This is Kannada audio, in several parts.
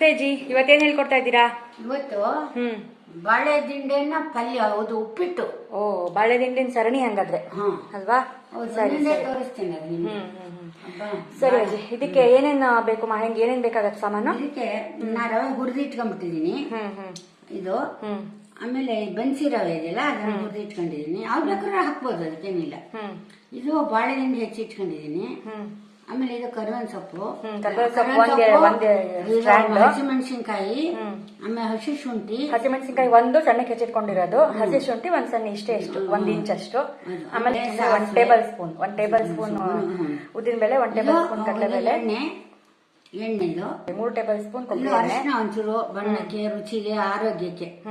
ನಮಸ್ತೆ ಜಿ ಇವತ್ತೇನ್ ಹೇಳ್ಕೊಡ್ತಾ ಇದ್ದೀರಾ? ಇವತ್ತು ಹ್ಮ್. ಬಾಳೆ ದಿಂಡೆನ ಪಲ್ಯ ಅದು ಉಪ್ಪಿಟ್ಟು. ಓ ಬಾಳೆ ದಿಂಡಿನ ಸರಣಿ ಹಂಗಾದ್ರೆ. ಅಲ್ವಾ? ಹೌದು ಸರಿ ತೋರಿಸ್ತೀನಿ. ಸರಿ ಅಜ್ಜಿ ಇದಕ್ಕೆ ಏನೇನ್ ಬೇಕು ಮಾ ಹೆಂಗ್ ಏನೇನ್ ಬೇಕಾಗತ್ತೆ ಸಾಮಾನು? ಇದಕ್ಕೆ ನಾ ರವೆ ಹುರಿದು ಇಟ್ಕೊಂಡ್ಬಿಟ್ಟಿದೀನಿ ಇದು. ಆಮೇಲೆ ಬನ್ಸಿ ರವೆ ಇದೆಯಲ್ಲ ಅದನ್ನ ಹುರಿದು ಇಟ್ಕೊಂಡಿದೀನಿ ಅವ್ರ ಬೇಕಾದ್ರೆ ಹಾಕ್ಬೋದು ಅದಕ್ಕೇನಿಲ್ಲ. ಇದು ಬಾಳೆ ದಿಂಡಿ ಹೆಚ್ಚಿ ಇಟ್ಕೊಂಡಿದೀನಿ ಆಮೇಲೆ ಇದು ಕರಿಬೇವಿನ ಸೊಪ್ಪು. ಹ್ಮ್, ಸೊಪ್ಪು ಒಂದೇ- ಒಂದೇ. ಹಸಿಮೆಣಸಿನ್ಕಾಯಿ ಆಮೇಲೆ ಹಸಿ ಶುಂಠಿ. ಹಸಿಮೆಣಸಿನ್ಕಾಯಿ ಒಂದು ಸಣ್ಣಕ್ಕೆ ಹೆಚ್ಚಿಟ್ಕೊಂಡಿರೋದು. ಹಸಿ ಶುಂಠಿ ಒಂದ್ ಸಣ್ಣ ಇಷ್ಟೇ ಇಷ್ಟು ಒಂದ್ ಇಂಚ್ ಅಷ್ಟು. ಆಮೇಲೆ ಒಂದ್ ಟೇಬಲ್ ಸ್ಪೂನ್ ಒಂದ್ ಟೇಬಲ್ ಸ್ಪೂನ್. ಉದ್ದಿನ ಬೇಳೆ ಒಂದ್ ಟೇಬಲ್ ಸ್ಪೂನ್ ಕಡಲೆಬೇಳೆ ಎಣ್ಣೆ ಎಣ್ಣೆದು. ಮೂರು ಟೇಬಲ್ ಸ್ಪೂನ್ ಕೊಬ್ಬರಿ ಎಣ್ಣೆ. ಒಂಚೂರು ಬಣ್ಣಕ್ಕೆ ರುಚಿಗೆ ಆರೋಗ್ಯಕ್ಕೆ.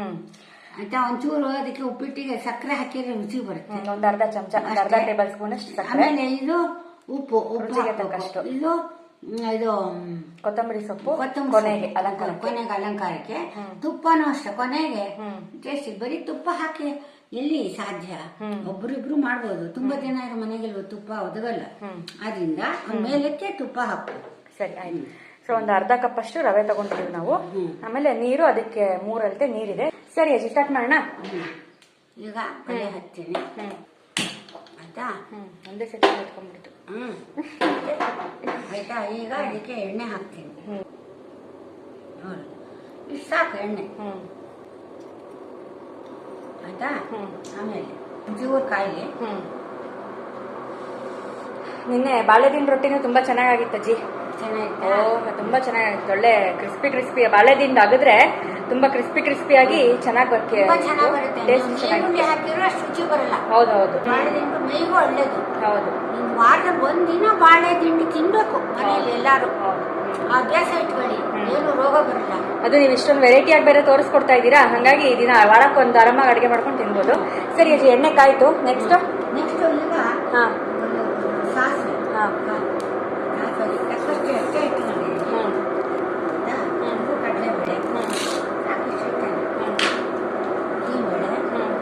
ಆಯ್ತಾ? ಒಂಚೂರು ಅದಕ್ಕೆ ಉಪ್ಪಿಟ್ಟಿಗೆ ಸಕ್ಕರೆ ಹಾಕಿದ್ರೆ ರುಚಿ ಬರುತ್ತೆ. ಒಂದು ಅರ್ಧ ಚಮಚ ಒಂದ್ ಅರ್ಧ ಟೇಬಲ್ ಸ್ಪೂನ್ ಅಷ್ಟು ಸಕ್ಕರೆ. ಆಮೇಲೆ ಇದು ಉಪ್ಪು ಉಪ್ಪು ರುಚಿಗೆ ಹಾಕ್ಬೇಕು. ಇದು ಇದು ಮ್, ಕೊತ್ತಂಬರಿ ಸೊಪ್ಪು ಕೊತ್ತಂಬರಿ ಕೊನೆಗೆ ಸೊಪ್ಪು. ಅಲಂಕಾರ ಕೊನೆಗೆ ಅಲಂಕಾರಕ್ಕೆ. ತುಪ್ಪನೂ ಅಷ್ಟೇ ಕೊನೆಗೆ. ಟೇಸ್ಟ್ ಬರೀ ತುಪ್ಪ ಹಾಕಿ ಎಲ್ಲಿ ಸಾಧ್ಯ ಒಬ್ಬರಿಬ್ರು ಒಬ್ರಿಬ್ರು ಮಾಡ್ಬೋದು ತುಂಬಾ ಜನ ಇರೋ ಮನೆಗೆಲ್ಲ ತುಪ್ಪ ಒದಗಲ್ಲ ಅದರಿಂದ ಆದ್ರಿಂದ ಮೇಲಕ್ಕೆ ತುಪ್ಪ ಹಾಕು ಸರಿ ಆಯ್ತು ಸೊ ಒಂದು ಅರ್ಧ ಕಪ್ ಅಷ್ಟು ರವೆ ತಗೊಂಡಿದ್ದೀವಿ ನಾವು ಆಮೇಲೆ ನೀರು ಅದಕ್ಕೆ ಮೂರಲ್ಲಿ ನೀರಿದೆ ಸರಿ ಅಜ್ಜಿ ಸ್ಟಾರ್ಟ್ ಮಾಡೋಣ ಈಗ ಪಲ್ಯ ಆಯ್ತಾ ಒಂದೇ ಸತಿ ಹೊತ್ಕೊಂಡ್ಬಿಡ್ತು ಹ್ಮ್ ಆಯ್ತಾ? ಈಗ ಅದಕ್ಕೆ ಎಣ್ಣೆ ಹಾಕ್ತೀನಿ. ನೋಡಿ. ಇಷ್ಟು ಸಾಕು ಎಣ್ಣೆ. ಆಯ್ತಾ? ಆಮೇಲೆ ಜೂರ್ ಕಾಯಿಲೆ. ಹ್ಮ್ ನಿನ್ನೆ ಬಾಳೆದಿನ ರೊಟ್ಟಿನೂ ತುಂಬಾ ಚೆನ್ನಾಗಿತ್ತು ಅಜ್ಜಿ. ಚೆನ್ನಾಗಿತ್ತು? ತುಂಬಾ ಚೆನ್ನಾಗಿತ್ತು ಒಳ್ಳೆ ಕ್ರಿಸ್ಪಿ ಕ್ರಿಸ್ಪಿ ಬಾಳೆದಿಂದ ಆಗಿದ್ರೆ ತುಂಬಾ ಕ್ರಿಸ್ಪಿ ಕ್ರಿಸ್ಪಿ ಆಗಿ ಚೆನ್ನಾಗಿ ತುಂಬಾ ಚೆನ್ನಾಗಿ ಬರುತ್ತೆ. ಚೆನ್ನಾಗಿತ್ತು ಹಾಕಿದ್ರೆ ಅಷ್ಟು ರುಚಿ ಬರಲ್ಲ. ಹೌದು ಹೌದು. ಬಾಳೆ ದಿಂಡು ಮೈಗೂ ಒಳ್ಳೇದು. ಹೌದು. ವಾರದಲ್ಲಿ ಒಂದಿನ ಬಾಳೆ ತಿಂಡಿ ತಿನ್ಬೇಕು ಮನೆಯಲ್ಲಿ ಎಲ್ಲಾರು. ಅಭ್ಯಾಸ ಇಟ್ಕೊಳ್ಳಿ. ಏನು ರೋಗ ಬರಲ್ಲ. ಅದು ನೀವು ಇಷ್ಟೊಂದು ವೆರೈಟಿ ಆಗಿ ಬೇರೆ ತೋರಿಸ್ಕೊಡ್ತಾ ಇದ್ದೀರಾ? ಹಾಗಾಗಿ ಈ ದಿನ ವಾರಕ್ಕೆ ಒಂದು ಆರಾಮಾಗಿ ಅಡುಗೆ ಮಾಡ್ಕೊಂಡು ತಿನ್ಬೋದು. ಸರಿ ಎಣ್ಣೆ ಕಾಯ್ತು. ನೆಕ್ಸ್ಟ್ ನೆಕ್ಸ್ಟ್ ಈಗ ಹಾ ಒಂದು ಸಾಸಿವೆ ಹಾ ಸಾಸಿವೆ ತಕ್ಕಷ್ಟು ಅಷ್ಟೇ ಇಟ್ಕೊಂಡಿದ್ದೀನಿ ಹ್ಮ್ ಆಯ್ತಾ? ಒಂದು ಕಡಲೆಬೇಳೆ ಹ್ಮ್ ಸಾಕಿಷ್ಟು ಇಟ್ಟೇನೆ ಹ್ಮ್ ಉದ್ದಿನಬೇಳೆ ಹ್ಮ್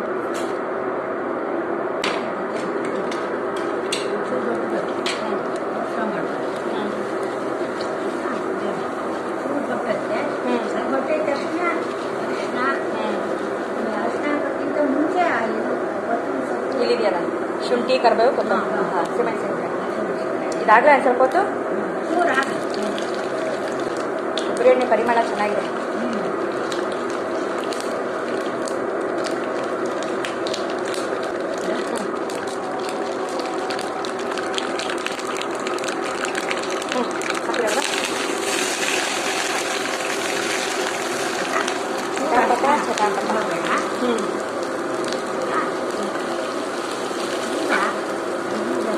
ಒಂಚೂರು ದೊಡ್ಡದು ಹ್ಮ್ ಅವಸರ ಮಾಡಬಾರ್ದು ಹ್ಮ್ ಚೂರು ಗೊಟ್ಟತ್ತೆ ಹ್ಮ್. ಅದು ಗೊಟ್ಟಿದ ತಕ್ಷಣ ಅರಿಶಿನ ಹ್ಮ್ ಅರಿಶಿನ ಹಾಕೋಕ್ಕಿಂತ ಮುಂಚೆ ಆ ಇದು ಕೊತ್ತಂಬರಿ ಸೊಪ್ಪು ಇಲ್ಲಿದೆಯಲ್ಲ ಶುಂಠಿ ಕರಿಬೇವು ಕೊತ್ತಂಬರಿ. ಹಸಿಮೆಣಸಿನಕಾಯಿ ಇದಾಗಲೇ ಒಂದು ಸ್ವಲ್ಪ ಹೊತ್ತು? ಬಿರಿಯಾನಿ ಪರಿಮಳ ಚೆನ್ನಾಗಿದೆ.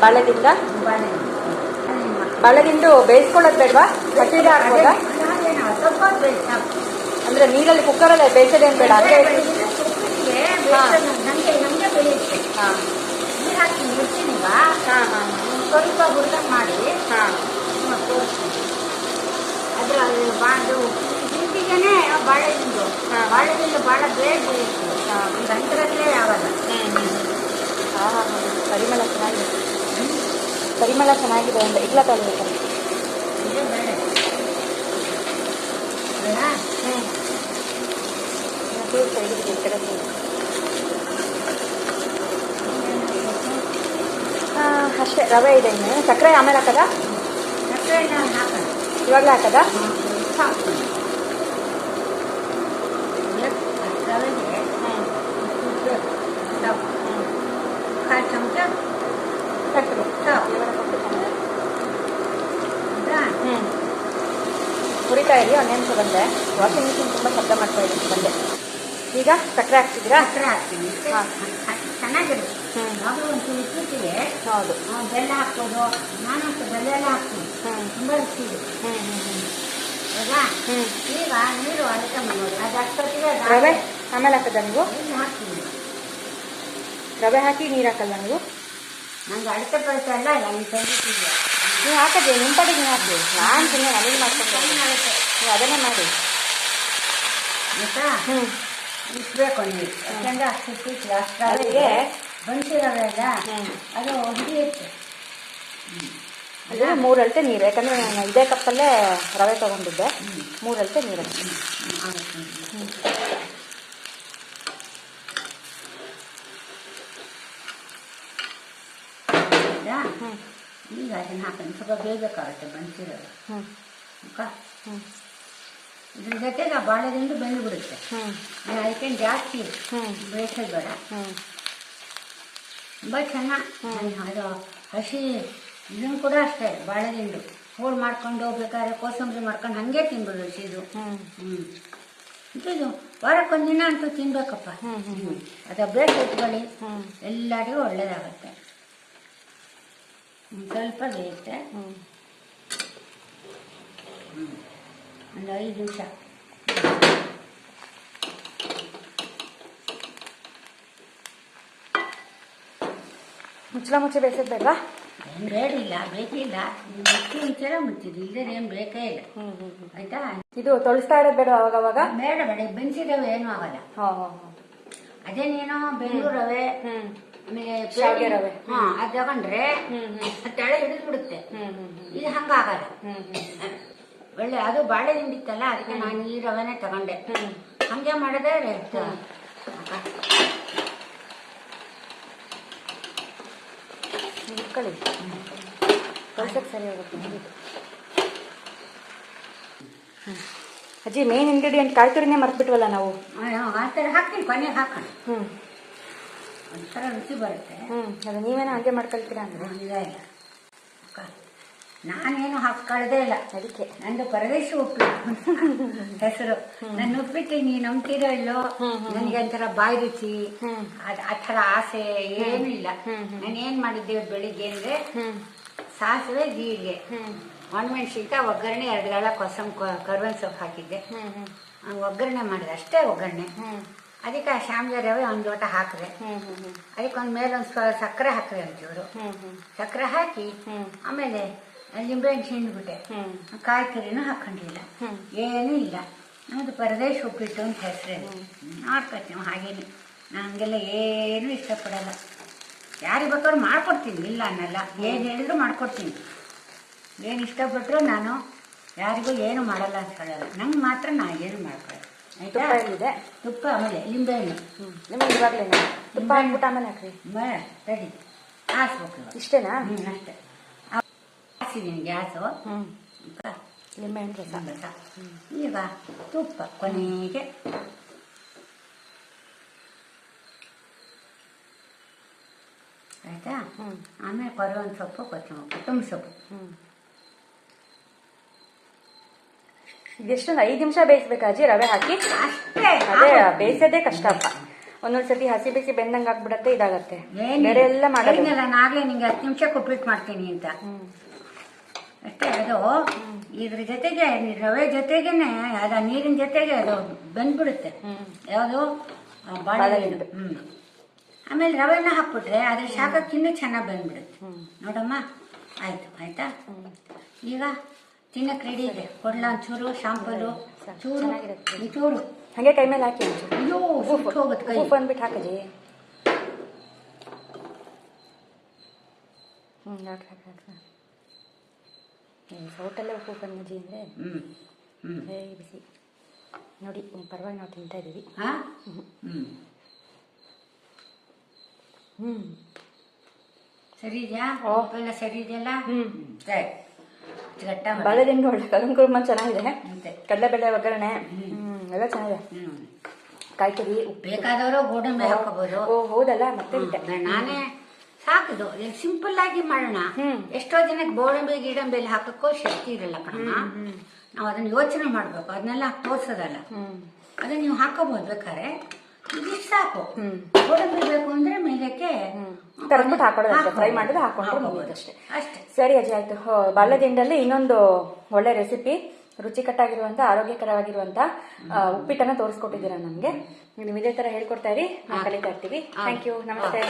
ಬಾಳೆದಿಂದ ಬಾಳೆದಿಂದು ಬೇಯಿಸ್ಕೊಳ್ಳೋದು ಬೇಡವಾ ಹಸಿದ ಹಾಕ್ಬೋದಾ ಅಂದ್ರೆ ನೀರಲ್ಲಿ ಕುಕ್ಕರಲ್ಲಿ ಬೇಯಿಸೋದೇನು ಬೇಡ ಅದೇ ಸ್ವಲ್ಪ ಹುರಿದ ಮಾಡಿ ಹಾ ಅದು ತೋರಿಸ್ತೀನಿ ಅದ್ರ ಬಾಂಡು. ಬಾಳೆದಿಂಡು ಭಾಳ ಬೇಗ ಬೆಳೆಯುತ್ತೆ ಹಾ. ಒಂದು ಅಂತರಲ್ಲೇ ಆಗಲ್ಲ ಹಾ ಹಾ ಪರಿಮಳ ಚೆನ್ನಾಗಿದೆ ಪರಿಮಳ ಚೆನ್ನಾಗಿದೆ ಅಂತ ಇಲ್ಲ ತಗೊಳ್ಬೇಕು ಇದೇ ಬೇಳೆ ಬೇಡ ಹ್ಮ್. ಚೂರು ಸೈಡಿಗೆ ಸೈಡ್ ಅಷ್ಟೇ ರವೆ ಇದೆ ಇನ್ನು. ಸಕ್ಕರೆ ಆಮೇಲೆ ಹಾಕದ? ಇವಾಗಲೇ ಹಾಕದ. ಹ್ಮ್. ಕಾಲು ಚಮಚ ಸಕ್ಕರೆ ಸಾಕು. ಇವರ ಕೊಟ್ಟು ಚೆನ್ನಾಗಿದೆ. ಆಯ್ತಾ? ಹ್ಮ್ ಹುರಿತಾ ಇರಿ ಒಂದು ನಿಮಿಷ ಬಂದೆ. ವಾಷಿಂಗ್ ಮಿಷಿನ್ ತುಂಬ ಶಬ್ದ ಮಾಡ್ತಾ ಇದ್ದೀನಿ ಬಂದೆ. ಈಗ ಸಕ್ಕರೆ ಹಾಕ್ತಿದ್ದೀರಾ? ಸಕ್ಕರೆ ಹಾಕ್ತೀನಿ. ಹಾ. ಚೆನ್ನಾಗಿರುತ್ತೆ. ನಾವು ಒಂದು ಇಟ್ಟಿರ್ತೀವಿ. ಹೌದು. ಬೆಲ್ಲ ಹಾಕ್ಬೋದು. ನಾನು ಬೆಲ್ಲ ಎಲ್ಲ ಹಾಕ್ತೀನಿ. ತುಂಬ ರುಚಿ ಹ್ಞೂ ಹೌದಾ ಹ್ಮ್ ಈಗ ನೀರು ಅಳತೆ ಮಾಡೋದು ಅದು ಅದು ರವೆ? ಆಮೇಲೆ ಹಾಕದ ನೀವು? ಹಾಕ್ತೀನಿ. ರವೆ ಹಾಕಿ ನೀರು ಹಾಕಲ್ಲ ನೀವು? ನಂಗೆ ಅಳತೆ ಪಳತೆ ಎಲ್ಲ ನನಗೆ ತಂದಿಟ್ಟಿದ್ದೆ ನೀವು ಹಾಕದೆ ನಿಮ್ಮ ಪಡೆಗೆ ನೀವು ಹಾಕಿ ನಾನು ಸುಮ್ಮನೆ ನನಗೆ ಮಾಡ್ಕೊಂಡು ನೀವು ಅದನ್ನೇ ಮಾಡಿ. ಆಯ್ತಾ ಹ್ಞೂ ಇಟ್ಬೇಕು ನೀವು. ಯಾಕಂದ್ರೆ ಅಷ್ಟು ಇಟ್ಟಿತ್ತು ಅಷ್ಟು ಅಲ್ಲ? ಹ್ಮ್. ಅದು ಹಿಡಿಯುತ್ತೆ ಅದು ಮೂರು ಅಳತೆ ನೀರು. ಯಾಕಂದರೆ ನಾನು ಇದೇ ಕಪ್ಪಲ್ಲೇ ರವೆ ತಗೊಂಡಿದ್ದೆ. ಮೂರು ಅಳತೆ ನೀರು. ಹೌದಾ? ಹ್ಞೂ ಈಗ ಅದನ್ನು ಹಾಕೊಂಡು ಸ್ವಲ್ಪ ಬೇಯಬೇಕಾಗುತ್ತೆ ಬಂಚಿರೋದು ಹ್ಞೂ ಮುಖ ಹ್ಞೂ ಇದ್ರ ಜೊತೆಗೆ ಆ ಬಾಳೆದಿಂಡು ಬೆಂದು ಬಿಡುತ್ತೆ. ಹ್ಞೂ ಅದಕ್ಕೆ ಜಾಸ್ತಿ ಹ್ಞೂ ಬೇಯಿಸೋದು ಬೇಡ. ಹ್ಞೂ ತುಂಬ ಚೆನ್ನಾಗಿ ಅದು ಹಸಿ ಇದನ್ನು ಕೂಡ ಅಷ್ಟೇ ಬಾಳೆದಿಂಡು ಹೋಳು ಮಾಡ್ಕೊಂಡು ಹೋಗ್ಬೇಕಾದ್ರೆ ಕೋಸಂಬರಿ ಮಾಡ್ಕೊಂಡು ಹಾಗೆ ತಿನ್ಬೋದು ಹಸಿದು. ಹ್ಞೂ ಹ್ಞೂ ಇದು ವಾರಕ್ಕೊಂದಿನ ಅಂತೂ ತಿನ್ಬೇಕಪ್ಪ. ಹ್ಞೂ ಅದು ಬೇಗ ಇಟ್ಕೊಳ್ಳಿ. ಹ್ಞೂ ಎಲ್ಲರಿಗೂ ಒಳ್ಳೇದಾಗುತ್ತೆ. ಸ್ವಲ್ಪ ಬೇಯುತ್ತೆ ಹ್ಞೂ ಒಂದು ಐದು ನಿಮಿಷ. ಮುಚ್ಚಳ ಮುಚ್ಚಿ ಬೇಯಿಸೋದು ಬೇಡವಾ ಏನು ಬೇಡಿಲ್ಲ ಬೇಕಿಲ್ಲ. ಮುಚ್ಚಿ ಮುಂಚೆಲ್ಲ ಮುಚ್ಚಿದ್ದು ಇಲ್ಲದೆ ಏನು ಬೇಕೇ ಇಲ್ಲ. ಆಯ್ತಾ? ಇದು ತೊಳಸ್ತಾ ಇರೋದು ಬೇಡ ಅವಾಗ ಅವಾಗ ಬೇಡ ಬೇಡ. ಬೆನ್ಸಿರವೆ ಏನೂ ಆಗಲ್ಲ. ಹಾಂ ಹಾಂ ಹಾಂ. ಅದೇನೇನೋ ಬೆಂಗಳೂರವೇ ರವೆ ಹ್ಞೂ ಆಮೇಲೆ ಶಾವ್ಗೆ ರವೆ. ಹಾ ಅದು ತಗೊಂಡ್ರೆ ತಳೆ ಹ್ಞೂ ಹಿಡಿದು ಬಿಡುತ್ತೆ ಹ್ಞೂ ಹ್ಞೂ ಹ್ಞೂ ಇದು ಹಂಗಾಗಲ್ಲ. ಒಳ್ಳೆ ಅದು ಬಾಳೆ ಹಿಂಡಿತ್ತಲ್ಲ ಅದಕ್ಕೆ ನಾನು ಈ ರವೆನೇ ತಗೊಂಡೆ. ಹಂಗೆ ಮಾಡಿದ್ರೆ ಕಳ್ಸಕ್ಕೆ ಸರಿ ಹೋಗುತ್ತೆ. ಮುಗೀತು. ಅಜ್ಜಿ ಮೇನ್ ಇಂಗ್ರೀಡಿಯೆಂಟ್ ಕಾಯಿ ತುರಿನೇ ಮರ್ತ್ಬಿಟ್ವಲ್ಲ ನಾವು? ಆ ಥರ ಹಾಕ್ತೀನಿ ಕೊನೆಗೆ ಹಾಕೋಣ. ಹ್ಞೂ ಒಂಥರ ರುಚಿ ಬರುತ್ತೆ. ಹ್ಞೂ ಅದು ನೀವೇನೋ ಹಾಗೆ ಮಾಡ್ಕೊಳ್ತೀರಾ ಅಂದರೆ? ಇಲ್ಲ. ಇಲ್ಲ ನಾನೇನು ಹಾಕ್ಕೊಳ್ದೇ ಇಲ್ಲ. ಅದಕ್ಕೆ. ನಂದು ಪರದೇಶ ಉಪ್ಪಿಟ್ಟು ಹೆಸರು. ನನ್ನ ಉಪ್ಪಿಟ್ಟು ನೀ ನಂಬ್ತೀರೋ ಇಲ್ಲೋ? ನನಗೆ ಒಂಥರ ಬಾಯಿ ರುಚಿ. ಹ್ಮ್. ಅದ್ ಆ ಥರ ಆಸೆ ಏನೂ ಇಲ್ಲ. ಹ್ಮ್, ಹ್ಮ್. ನಾನು ಏನು ಮಾಡಿದ್ದೆ ಬೆಳಿಗ್ಗೆ ಅಂದರೆ? ಸಾಸಿವೆ ಜೀರಿಗೆ. ಒಣಮೆಣಸಿನ್ಕಾಯಿ ಒಗ್ಗರಣೆ ಎರಡು ಗಾಳ ಕೊಸಂ ಕರ್ಬೇವಿನ ಸೊಪ್ಪು ಹಾಕಿದ್ದೆ. ಒಗ್ಗರಣೆ ಮಾಡಿದೆ ಅಷ್ಟೇ ಒಗ್ಗರಣೆ. ಅದಕ್ಕೆ ಆ ಶಾಮ್ಗೆ ರವೆ ಒಂದು ಲೋಟ ಹಾಕಿದೆ. ಅದಕ್ಕೊಂದು ಹ್ಞೂ ಹ್ಞೂ ಅದಕ್ಕೆ ಒಂದು ಮೇಲೆ ಒಂದು ಸ್ವ ಸಕ್ಕರೆ ಹಾಕಿದೆ ಒಂಚೂರು ಸಕ್ಕರೆ ಹಾಕಿ ಆಮೇಲೆ ಲಿಂಬೆಹಣ್ಣು ಹಿಂಡ್ಬಿಟ್ಟೆ. ಕಾಯಿ ತುರಿನೂ ಹಾಕೊಂಡಿಲ್ಲ. ಏನೂ ಇಲ್ಲ. ಅದು ಪರದೇಶ ಉಪ್ಪಿಟ್ಟು ಅಂತ ಹೆಸರೇ ಮಾಡ್ಕೊತೀವಿ ಹಾಗೇನೆ. ನಾನು ಹಂಗೆಲ್ಲ ಏನೂ ಇಷ್ಟಪಡಲ್ಲ. ಯಾರಿಗೆ ಬೇಕಾದ್ರು ಮಾಡ್ಕೊಡ್ತೀನಿ ಇಲ್ಲ ಅನ್ನಲ್ಲ. ಏನು ಹೇಳಿದ್ರು ಮಾಡ್ಕೊಡ್ತೀನಿ. ಏನು ಇಷ್ಟಪಟ್ಟರು ನಾನು ಯಾರಿಗೂ ಏನು ಮಾಡಲ್ಲ ಅಂತ ಹೇಳಲ್ಲ. ನಂಗೆ ಮಾತ್ರ ನಾನು ಏನು ಮಾಡ್ಕೊಳ್ಳಲ್ಲ ತುಪ್ಪ ಇಲ್ಲಿದೆ ತುಪ್ಪ ಆಮೇಲೆ ಲಿಂಬೆಹಣ್ಣು ನಿಮಗೆ ಇವಾಗಲೇ ತುಪ್ಪ ಹಾಕ್ಬಿಟ್ಟು ಆಮೇಲೆ ಹಾಕ್ರಿ. ಬೇಡ ರೆಡಿ ಹಾಸ್ಬೇಕು ಇಷ್ಟೇನಾ? ಹ್ಞೂ ಅಷ್ಟೇ. ಹಾಕ್ಸಿದ್ದೀನಿ ಗ್ಯಾಸು. ಹ್ಞೂ ನಿಂಬೆಹಣ್ಣು ರಸ. ಈಗ ತುಪ್ಪ ಕೊನೆಗೆ. ಆಯ್ತಾ? ಆಮೇಲೆ ಕೊರವನ್ ಸೊಪ್ಪು ಕೊತ್ತಂಬರಿ ಕೊತ್ತಂಬರಿ ಸೊಪ್ಪು. ಹ್ಞೂ ಇದೆಷ್ಟೊಂದು ಐದು ನಿಮಿಷ ಬೇಯಿಸ್ಬೇಕಾ ಅಜ್ಜಿ ರವೆ ಹಾಕಿ ಅಷ್ಟೇ ಅದೇ ಬೇಯಿಸೋದೇ ಕಷ್ಟಪ್ಪ ಒಂದೊಂದ್ಸತಿ ಹಸಿ ಬಿಸಿ ಬೆಂದಂಗೆ ಆಗ್ಬಿಡತ್ತೆ ಇದಾಗತ್ತೆ. ಬೇರೆ ಎಲ್ಲ ನಾನು ನಾಗಲೇ ನಿಂಗೆ ಹತ್ತು ನಿಮಿಷ ಕೊಟ್ಬಿಟ್ಟು ಮಾಡ್ತೀನಿ ಅಂತ. ಅಷ್ಟೇ ಅದು ಇದ್ರ ಜೊತೆಗೆ ರವೆ ಜೊತೆಗೇನೆ ಅದ ನೀರಿನ ಜೊತೆಗೆ ಅದು ಬೆಂದ್ಬಿಡುತ್ತೆ. ಯಾವುದು? ಬಾಳೆ ಬಾಳೆಹಣ್ಣು. ಹ್ಮ್. ಆಮೇಲೆ ರವೆನ ಹಾಕ್ಬಿಟ್ರೆ ಅದ್ರ ಶಾಖಕ್ಕಿನ್ನೂ ಚೆನ್ನಾಗಿ ಬಂದ್ಬಿಡುತ್ತೆ. ನೋಡಮ್ಮ. ಆಯ್ತು ಆಯ್ತಾ? ಈಗ ತಿನ್ನಕ್ಕೆ ರೆಡಿ ಇದೆ. ಕೊಡ್ಲ ಒಂಚೂರು ಶಾಂಪಲು. ಚೂರು. ಚೂರು ಹಂಗೆ ಕೈ ಮೇಲೆ ಹಾಕಿ ಅಯ್ಯೋ ಹೋಗುತ್ತೆ ಕೈ. ಉಪ್ಪು ಅಂದ್ಬಿಟ್ಟು ಹಾಕಜಿ. ಹ್ಞೂ ಹಾಕಿ ಹಾಕಿ ಹಾಕಿ ಸೌಟಲ್ಲೇ ಉಪ್ಪು ಬಂದಜಿ ಅಂದರೆ ಹ್ಞೂ ಬಿಸಿ. ನೋಡಿ ಪರವಾಗಿ ನಾವು ತಿಂತಾ ಇದ್ದೀವಿ. ಹಾ? ಹ್ಮ್. ಹ್ಞೂ ಸರಿ ಇದೆಯಾ? ಸರಿ ಇದೆಯಲ್ಲ? ಹ್ಞೂ ಸರಿ. ಬಾಳೆದಿಂಡು ಒಳ್ಳೆ ಕಲಂ ಕುರ್ಮ ಚೆನ್ನಾಗಿದೆ. ಕಡಲೆ ಕಡಲೆಬೇಳೆ ಒಗ್ಗರಣೆ. ಎಲ್ಲ ಚೆನ್ನಾಗಿದೆ. ಕಾಯ್ಕರಿ. ಬೇಕಾದವರು ಗೋಡಂಬಿ ಹಾಕೋಬಹುದು ಓ ಹೌದಲ್ಲ ಮತ್ತೆ ನಾನೇ ಸಾಕಿದು. ಸಿಂಪಲ್ ಆಗಿ ಮಾಡೋಣ. ಎಷ್ಟೋ ಜನಕ್ಕೆ ಗೋಡಂಬಿ ಗಿಡಂಬಿ ಎಲ್ಲ ಹಾಕಕ್ಕೋ ಶಕ್ತಿ ಇರಲ್ಲ ಕಣಮ್ಮ. ನಾವು ಅದನ್ನ ಯೋಚನೆ ಮಾಡ್ಬೇಕು. ಅದನ್ನೆಲ್ಲ ತೋರ್ಸೋದಲ್ಲ. ಅದನ್ನ ನೀವು ಹಾಕೋಬಹುದು ಬೇಕಾದ್ರೆ. ಇದಿಷ್ಟು ಸಾಕು. ಗೋಡಂಬಿ ಬೇಕು ಅಂದ್ರೆ ಮೇಲಕ್ಕೆ ಕರ್ದ್ಬಿಟ್ಟು ಹಾಕೊಳ್ಳೋದು ಅಷ್ಟೇ ಫ್ರೈ. ಮಾಡಿದ್ರೆ ಹಾಕೊಂಡ್ರೆ. ಮುಗಿಯೋದು ಅಷ್ಟೇ. ಅಷ್ಟೇ. ಸರಿ ಅಜ್ಜಿ ಆಯ್ತು. ಬಾಲ್ಯದಿಂಡಲ್ಲಿ ಇನ್ನೊಂದು ಒಳ್ಳೆ ರೆಸಿಪಿ ರುಚಿಕಟ್ಟಾಗಿರುವಂತ ಆರೋಗ್ಯಕರವಾಗಿರುವಂತ ಉಪ್ಪಿಟ್ಟನ್ನ ತೋರಿಸ್ಕೊಟ್ಟಿದ್ದೀರಾ ನಮಗೆ? ನೀವು ಇದೇ ತರ ಹೇಳ್ಕೊಡ್ತಾ ಇರಿ ನಾವು ಕಲಿತಾ ಇರ್ತೀವಿ. ಥ್ಯಾಂಕ್ ಯು ನಮಸ್ತೆ.